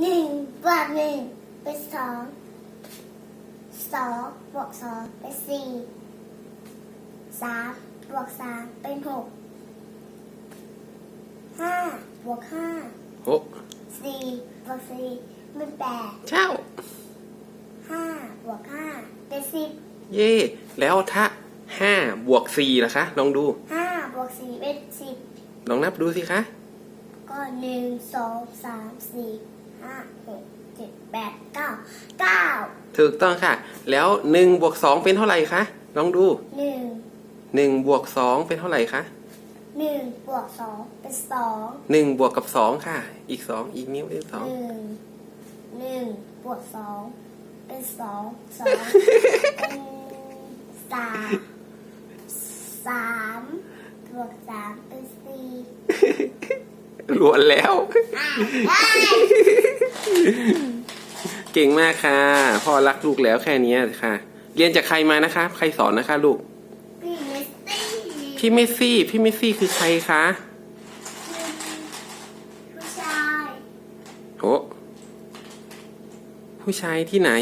หนึ่งบวกหนึ่งเป็นสองสองบวกสองเป็นสี่สามบวกสามเป็นหกห้าบวกห้าโอ้สี่บวกสี่เป็นแปดเจ้าห้าบวกห้าเป็นสิบเย่แล้วถ้าห้าบวกสี่ล่ะคะลองดูห้าบวกสี่เป็นสิบลองนับดูสิคะก็หนึ่งสองสามสี่ ห้าหกเจ็ดแปดเก้าเก้าถูกต้องค่ะ แล้วหนึ่งบวกสองเป็นเท่าไหร่คะลองดูหนึ่งหนึ่งบวกสองเป็นเท่าไหร่คะหนึ่งบวกสองเป็นสองหนึ่งบวกกับสองค่ะ อีกสองอีกนิ้วเป็นสองหนึ่งหนึ่งบวกสองเป็นสองสองเป็นสามสามบวกสามเป็นสี่รวนแล้วอะได้ เก่งมากค่ะ พ่อรักลูกแล้วแค่เนี้ยค่ะ เรียนจากใครมานะคะ ใครสอนนะคะลูก พี่เมสซี่พี่เมสซี่ พี่เมสซี่คือใครคะผู้ชายโอ้ผู้ชายที่ไหน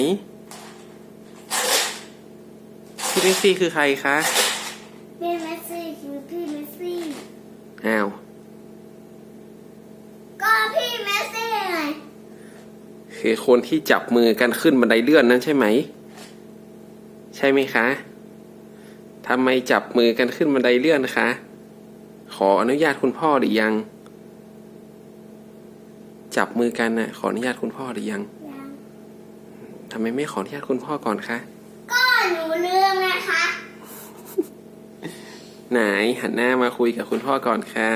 พี่เมสซี่คือใครคะ พี่เมสซี่คือพี่เมสซี่ อ้าว ก็พี่เมสซี่ไง คือคนที่จับมือกันขึ้นบันไดเลื่อนนั้นใช่ไหม ใช่ไหมคะทำไมจับมือกันขึ้นบันไดเลื่อนคะ ขออนุญาตคุณพ่อหรือยัง จับมือกันน่ะ ขออนุญาตคุณพ่อหรือยังยังทำไมไม่ขออนุญาตคุณพ่อก่อนคะ ก็หนูลืมนะคะ ไหนหันหน้ามาคุยกับคุณพ่อก่อนค่ะ